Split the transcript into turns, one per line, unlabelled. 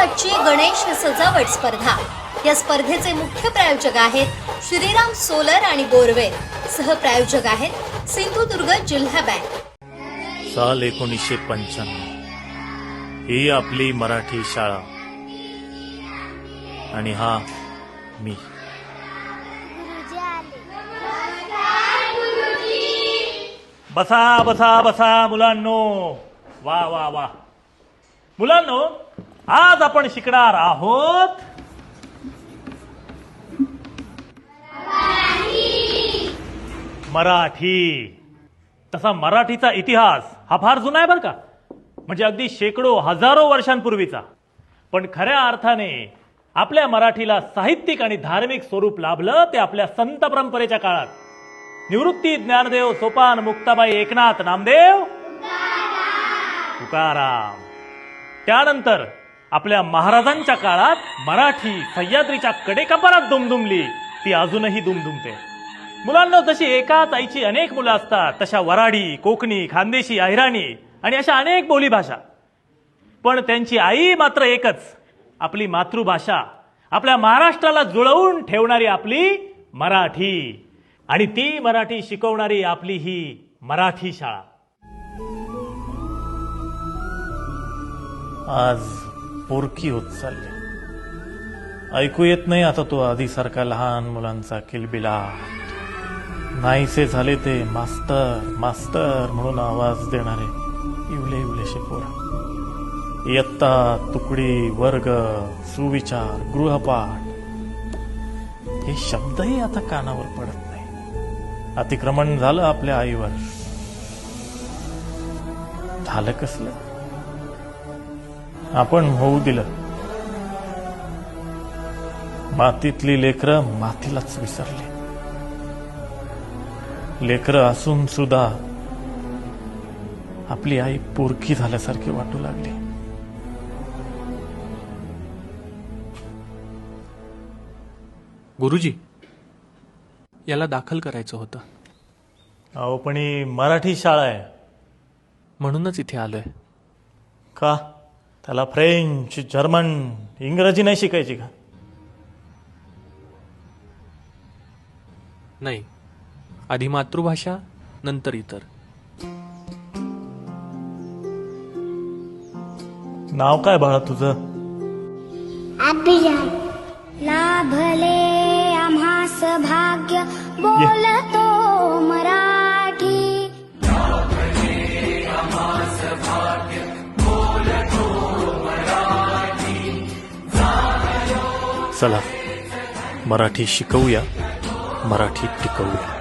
सातची गणेश सजावट स्पर्धा. या स्पर्धेचे मुख्य प्रायोजक आहेत श्रीराम सोलर आणि बोरवेल सहप्रायोजक आहेत सिंधुदुर्ग जिल्हा बँक.
साल एकोणीसशे पंच्याण्णव. ही आपली मराठी शाळा. आणि हा मी. बसा बसा बसा मुलांनो. वा वा वा. मुलांनो आज आपण शिकणार आहोत मराठी. तसा मराठीचा इतिहास हा फार जुना आहे बरं का? म्हणजे अगदी शेकडो हजारो वर्षांपूर्वीचा. पण खऱ्या अर्थाने आपल्या मराठीला साहित्यिक आणि धार्मिक स्वरूप लाभलं ते आपल्या संत परंपरेच्या काळात. निवृत्ती ज्ञानदेव सोपान मुक्ताबाई एकनाथ नामदेव तुकाराम. त्यानंतर आपल्या महाराजांच्या काळात मराठी सह्याद्रीच्या कडेकपारात दुमदुमली. ती अजूनही दुमदुमते. मुलांना जशी एकाच आईची अनेक मुलं असतात तशा वराडी कोकणी खानदेशी अहिराणी आणि अशा अनेक बोलीभाषा. पण त्यांची आई मात्र एकच आपली मातृभाषा. आपल्या महाराष्ट्राला जुळवून ठेवणारी आपली मराठी. आणि ती मराठी शिकवणारी आपली ही मराठी शाळा. आज पोरकी होत चालली. ऐकू येत नाही आता तो आधीसारखा लहान मुलांचा किलबिला. नाहीसे झाले ते मास्तर मास्तर म्हणून आवाज देणारे इवले इवलेशे पोर. इयत्ता तुकडी वर्ग सुविचार गृहपाठ. हे शब्दही आता कानावर पडत नाही. अतिक्रमण झालं आपल्या आईवर. झालं कसलं? आपण होऊ दिलं. मातीतली लेकरं मातीलाच विसरली. लेकरं असून सुद्धा आपली आई पोरकी झाल्यासारखी वाटू लागली.
गुरुजी याला दाखल करायचं होतं.
अहो पण ही मराठी शाळा आहे.
म्हणूनच इथे आलोय.
का? त्याला फ्रेंच जर्मन इंग्रजी नाही शिकायची का?
नाही. आधी मातृभाषा नंतर इतर.
नाव काय बाळा तुझं?
अभियान लाभले आम्हास भाग्य बोलतो
चला मराठी शिकवूया मराठी टिकवूया.